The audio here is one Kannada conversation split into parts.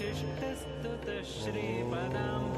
शिष्टस्तुतश्रीमनाम्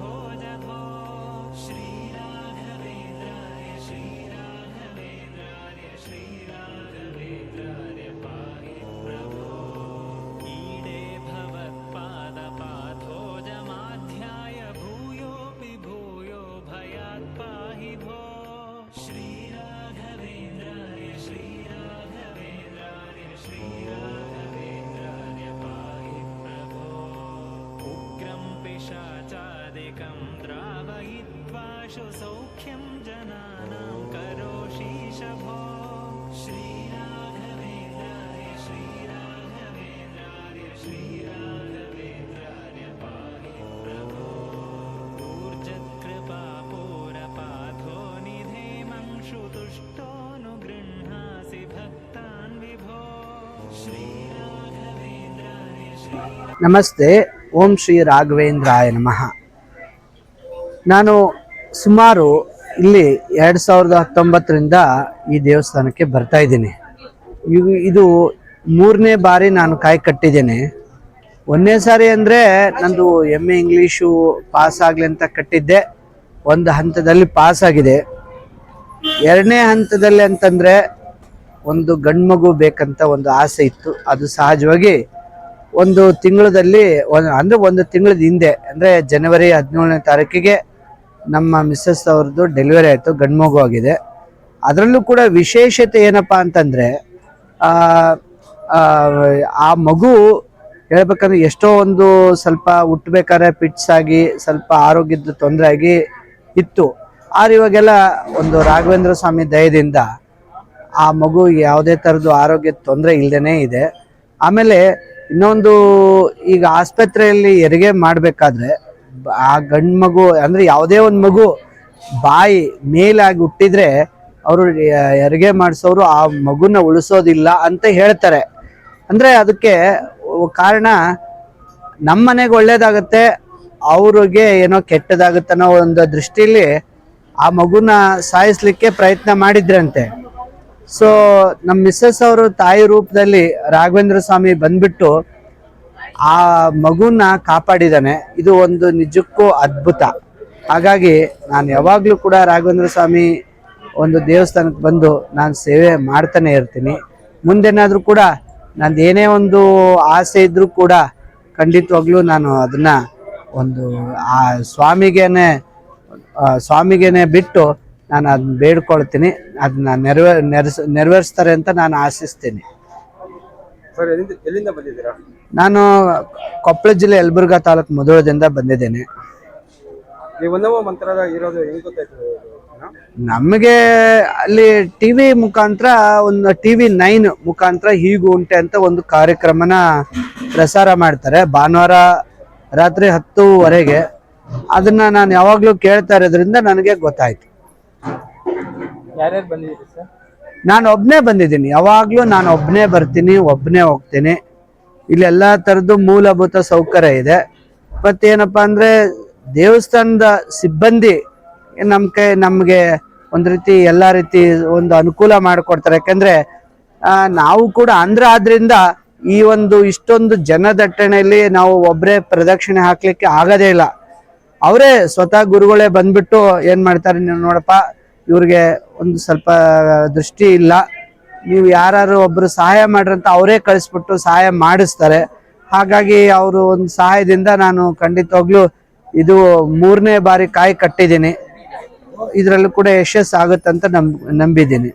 तदेकं द्रावयित्वा सौख्यं जनानां करोषि शभो। श्रीराघवेन्द्राय श्रीराघवेन्द्राय श्रीराघवेन्द्राय पाहि प्रभो। ऊर्जत्कृपापूरपाथो निधेमंशुतुष्टो नु गृह्णासि भक्तान् विभो। श्रीराघवेन्द्राय नमस्ते ॐ श्रीराघवेन्द्राय नमः। ನಾನು ಸುಮಾರು ಇಲ್ಲಿ ಎರಡು ಸಾವಿರದ ಹತ್ತೊಂಬತ್ತರಿಂದ ಈ ದೇವಸ್ಥಾನಕ್ಕೆ ಬರ್ತಾ ಇದ್ದೀನಿ. ಇದು ಮೂರನೇ ಬಾರಿ ನಾನು ಕಾಯಿ ಕಟ್ಟಿದ್ದೇನೆ. ಒಂದನೇ ಸಾರಿ ಅಂದರೆ ನಂದು ಎಂ ಎ ಇಂಗ್ಲೀಷು ಪಾಸ್ ಆಗಲಿ ಅಂತ ಕಟ್ಟಿದ್ದೆ. ಒಂದು ಹಂತದಲ್ಲಿ ಪಾಸ್ ಆಗಿದೆ. ಎರಡನೇ ಹಂತದಲ್ಲಿ ಅಂತಂದರೆ ಒಂದು ಗಂಡು ಮಗು ಬೇಕಂತ ಒಂದು ಆಸೆ ಇತ್ತು. ಅದು ಸಹಜವಾಗಿ ಒಂದು ತಿಂಗಳದಲ್ಲಿ, ಒಂದು, ಅಂದರೆ ಒಂದು ತಿಂಗಳದ ಹಿಂದೆ, ಅಂದರೆ ಜನವರಿ ಹದಿನೇಳನೇ ತಾರೀಕಿಗೆ ನಮ್ಮ ಮಿಸ್ಸಸ್ ಅವ್ರದ್ದು ಡೆಲಿವರಿ ಆಯಿತು ಗಂಡು ಮಗು ಆಗಿದೆ. ಅದರಲ್ಲೂ ಕೂಡ ವಿಶೇಷತೆ ಏನಪ್ಪ ಅಂತಂದರೆ, ಆ ಮಗು ಹೇಳ್ಬೇಕಂದ್ರೆ ಎಷ್ಟೋ ಒಂದು ಸ್ವಲ್ಪ ಹುಟ್ಟಬೇಕಾದ್ರೆ ಪಿಟ್ಸ್ ಆಗಿ, ಸ್ವಲ್ಪ ಆರೋಗ್ಯದ ತೊಂದರೆ ಆಗಿ ಇತ್ತು. ಆದ್ರೆ ಇವಾಗೆಲ್ಲ ಒಂದು ರಾಘವೇಂದ್ರ ಸ್ವಾಮಿ ದಯದಿಂದ ಆ ಮಗು ಯಾವುದೇ ಥರದ್ದು ಆರೋಗ್ಯದ ತೊಂದರೆ ಇಲ್ಲದೇ ಇದೆ. ಆಮೇಲೆ ಇನ್ನೊಂದು ಈಗ ಆಸ್ಪತ್ರೆಯಲ್ಲಿ ಹೆರಿಗೆ ಮಾಡಬೇಕಾದ್ರೆ ಆ ಗಂಡು ಮಗು, ಅಂದರೆ ಯಾವುದೇ ಒಂದು ಮಗು ಬಾಯಿ ಮೇಲಾಗಿ ಹುಟ್ಟಿದ್ರೆ ಅವರು ಹೆರಿಗೆ ಮಾಡಿಸೋರು ಆ ಮಗುನ ಉಳಿಸೋದಿಲ್ಲ ಅಂತ ಹೇಳ್ತಾರೆ. ಅಂದರೆ ಅದಕ್ಕೆ ಕಾರಣ ನಮ್ಮ ಮನೆಗೆ ಒಳ್ಳೇದಾಗತ್ತೆ, ಅವ್ರಿಗೆ ಏನೋ ಕೆಟ್ಟದಾಗುತ್ತೆ ಅನ್ನೋ ಒಂದು ದೃಷ್ಟಿಯಲ್ಲಿ ಆ ಮಗುನ ಸಾಯಿಸ್ಲಿಕ್ಕೆ ಪ್ರಯತ್ನ ಮಾಡಿದ್ರಂತೆ. ಸೊ ನಮ್ಮ ಮಿಸ್ಸಸ್ ಅವರು ತಾಯಿ ರೂಪದಲ್ಲಿ ರಾಘವೇಂದ್ರ ಸ್ವಾಮಿ ಬಂದ್ಬಿಟ್ಟು ಆ ಮಗುನ ಕಾಪಾಡಿದಾನೆ ಇದು ಒಂದು ನಿಜಕ್ಕೂ ಅದ್ಭುತ. ಹಾಗಾಗಿ ನಾನು ಯಾವಾಗಲೂ ಕೂಡ ರಾಘವೇಂದ್ರ ಸ್ವಾಮಿ ಒಂದು ದೇವಸ್ಥಾನಕ್ಕೆ ಬಂದು ನಾನು ಸೇವೆ ಮಾಡ್ತಾನೆ ಇರ್ತೀನಿ. ಮುಂದೇನಾದರೂ ಕೂಡ ನಂದು ಏನೇ ಒಂದು ಆಸೆ ಇದ್ದರೂ ಕೂಡ ಖಂಡಿತವಾಗ್ಲೂ ನಾನು ಅದನ್ನ ಒಂದು ಆ ಸ್ವಾಮಿಗೇನೆ ಸ್ವಾಮಿಗೇನೆ ಬಿಟ್ಟು ನಾನು ಅದನ್ನ ಬೇಡ್ಕೊಳ್ತೀನಿ. ಅದನ್ನ ನೆರವೇ, ನೆರೆಸ್, ನೆರವೇರಿಸ್ತಾರೆ ಅಂತ ನಾನು ಆಶಿಸ್ತೀನಿ. ಸರ್ ಎಲ್ಲಿಂದ ಎಲ್ಲಿಂದ ಬಂದಿದ್ದೀರಾ? ನಾನು ಕೊಪ್ಪಳ ಜಿಲ್ಲೆ ಯಲಬುರ್ಗಾ ತಾಲೂಕ್ ಮಧುರದಿಂದ ಬಂದಿದ್ದೇನೆ. ನೀವು ಒಂದವ ಮಂತ್ರದ ಇರೋದು ಹೆಂಗ್ ಗೊತ್ತಾಯ್ತು ನಮಗೆ? ಅಲ್ಲಿ ಟಿವಿ ಮುಖಾಂತರ ಒಂದು ಟಿವಿ ನೈನ್ ಮುಖಾಂತರ ಹೀಗೂ ಉಂಟೆ ಅಂತ ಒಂದು ಕಾರ್ಯಕ್ರಮನ ಪ್ರಸಾರ ಮಾಡ್ತಾರೆ. ಭಾನುವಾರ ರಾತ್ರಿ ಹತ್ತುವರೆಗೆ. ಅದನ್ನ ನಾನು ಯಾವಾಗಲೂ ಕೇಳ್ತಾ ಇರೋದ್ರಿಂದ ನನಗೆ ಗೊತ್ತಾಯ್ತು. ಯಾರ್ಯಾರು ಬಂದಿದ್ದೀರಿ ಸರ್? ನಾನು ಒಬ್ಬನೇ ಬಂದಿದ್ದೀನಿ. ಯಾವಾಗಲೂ ನಾನು ಒಬ್ಬನೇ ಬರ್ತೀನಿ ಒಬ್ಬನೇ ಹೋಗ್ತೀನಿ. ಇಲ್ಲಿ ಎಲ್ಲ ಥರದ್ದು ಮೂಲಭೂತ ಸೌಕರ್ಯ ಇದೆ. ಮತ್ತೇನಪ್ಪ ಅಂದರೆ ದೇವಸ್ಥಾನದ ಸಿಬ್ಬಂದಿ ನಮ್ಮ ಕೈ, ನಮಗೆ ಒಂದು ರೀತಿ ಎಲ್ಲ ರೀತಿ ಒಂದು ಅನುಕೂಲ ಮಾಡಿಕೊಡ್ತಾರೆ. ಯಾಕಂದರೆ ನಾವು ಕೂಡ ಆಂಧ್ರ ಆದ್ರಿಂದ ಈ ಒಂದು ಇಷ್ಟೊಂದು ಜನದಟ್ಟಣೆಯಲ್ಲಿ ನಾವು ಒಬ್ಬರೇ ಪ್ರದಕ್ಷಿಣೆ ಹಾಕಲಿಕ್ಕೆ ಆಗೋದೇ ಇಲ್ಲ. ಅವರೇ ಸ್ವತಃ ಗುರುಗಳೇ ಬಂದ್ಬಿಟ್ಟು ಏನು ಮಾಡ್ತಾರೆ ನೀವು ನೋಡಪ್ಪ ಇವ್ರಿಗೆ ಒಂದು ಸ್ವಲ್ಪ ದೃಷ್ಟಿ ಇಲ್ಲ. ನೀವು ಯಾರು ಒಬ್ಬರು ಸಹಾಯ ಮಾಡ್ರಂತ ಅವರೇ ಕಳಿಸ್ಬಿಟ್ಟು ಸಹಾಯ ಮಾಡಿಸ್ತಾರೆ. ಹಾಗಾಗಿ ಅವರು ಒಂದು ಸಹಾಯದಿಂದ ನಾನು ಖಂಡಿತವಾಗ್ಲೂ ಇದು ಮೂರನೇ ಬಾರಿ ಕಾಯಿ ಕಟ್ಟಿದ್ದೀನಿ. ಇದರಲ್ಲೂ ಕೂಡ ಯಶಸ್ಸು ಆಗುತ್ತಂತ ನಂಬ್, ನಂಬಿದ್ದೀನಿ.